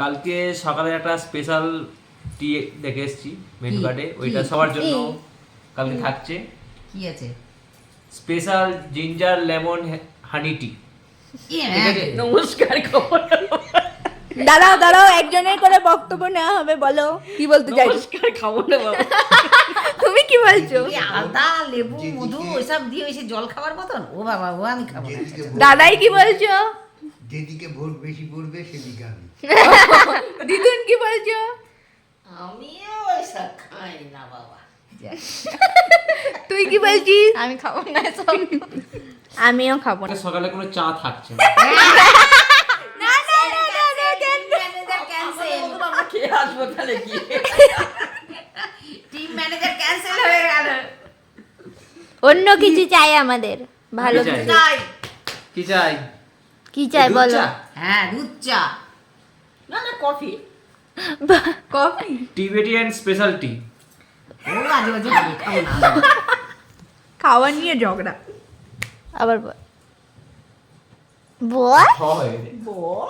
কালকে সকালে একটা স্পেশাল টি দেখে এসেছি মেনু কার্ডে ওইটা সবার জন্য কালকে থাকছে। কি আছে? Special ginger lemon honey tea নমস্কার খবর? দাঁড়াও দাঁড়াও একজনের করে বক্তব্য নেওয়া হবে বলো। কি বলতে চাইছো? নমস্কার খাব না বাবা তুমি কি বলছো? আদা লেবু মধু ওইসব দিয়ে ওই জল খাবার মতন? ও বাবা ও আমি খাব দাদাই কি বলছো? যেদিকে ভোট বেশি পড়বে সেদিকে আমি দিদুন কি বলছো আমিও ওইসব খাই না বাবা তুই কি বলছিস আমি খাব না সব আমিও খাব না সকালে কোনো চা থাকছে না না না না না না ম্যানেজার ক্যান্সেল বাবা খেয়ে আসব তাহলে গিয়ে টিম ম্যানেজার ক্যান্সেল হয়ে গেল অন্য কিছু চাই আমাদের ভালো চাই? কি চাই কি চাই বলো? হ্যাঁ দুধ চা। না না coffee. Coffee? Tibetan special tea ও আজে বাজে খাব না খাওয়া নিয়ে ঝগড়া। আবার বল। বল? হয় বল?